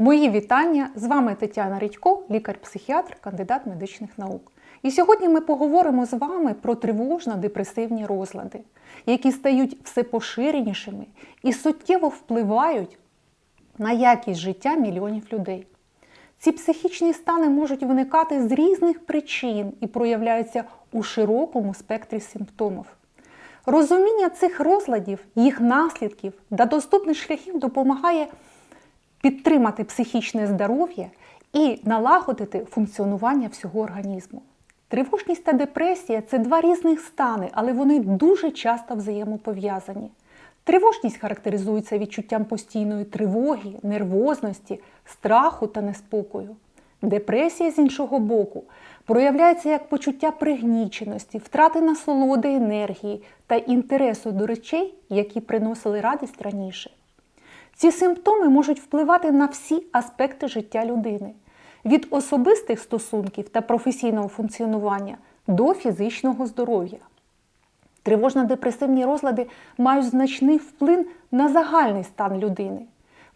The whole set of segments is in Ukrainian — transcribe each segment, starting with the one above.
Мої вітання! З вами Тетяна Редько, лікар-психіатр, кандидат медичних наук. І сьогодні ми поговоримо з вами про тривожно-депресивні розлади, які стають все поширенішими і суттєво впливають на якість життя мільйонів людей. Ці психічні стани можуть виникати з різних причин і проявляються у широкому спектрі симптомів. Розуміння цих розладів, їх наслідків та доступних шляхів допомагає підтримати психічне здоров'я і налагодити функціонування всього організму. Тривожність та депресія це два різних стани, але вони дуже часто взаємопов'язані. Тривожність характеризується відчуттям постійної тривоги, нервозності, страху та неспокою. Депресія, з іншого боку, проявляється як почуття пригніченості, втрати насолоди енергії та інтересу до речей, які приносили радість раніше. Ці симптоми можуть впливати на всі аспекти життя людини від особистих стосунків та професійного функціонування до фізичного здоров'я. Тривожно-депресивні розлади мають значний вплив на загальний стан людини.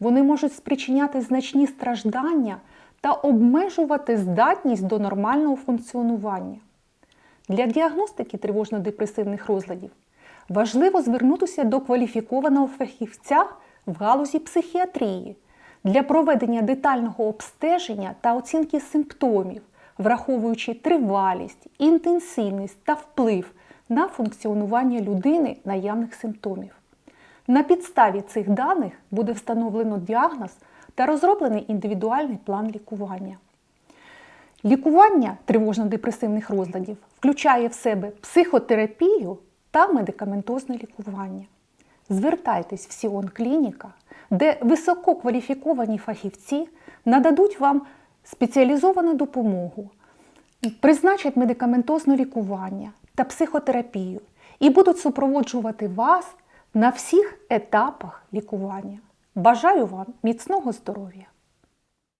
Вони можуть спричиняти значні страждання та обмежувати здатність до нормального функціонування. Для діагностики тривожно-депресивних розладів важливо звернутися до кваліфікованого фахівця в галузі психіатрії для проведення детального обстеження та оцінки симптомів, враховуючи тривалість, інтенсивність та вплив на функціонування людини наявних симптомів. На підставі цих даних буде встановлено діагноз та розроблений індивідуальний план лікування. Лікування тривожно-депресивних розладів включає в себе психотерапію та медикаментозне лікування. Звертайтесь в Сіон Клініка, де висококваліфіковані фахівці нададуть вам спеціалізовану допомогу, призначать медикаментозне лікування та психотерапію і будуть супроводжувати вас на всіх етапах лікування. Бажаю вам міцного здоров'я!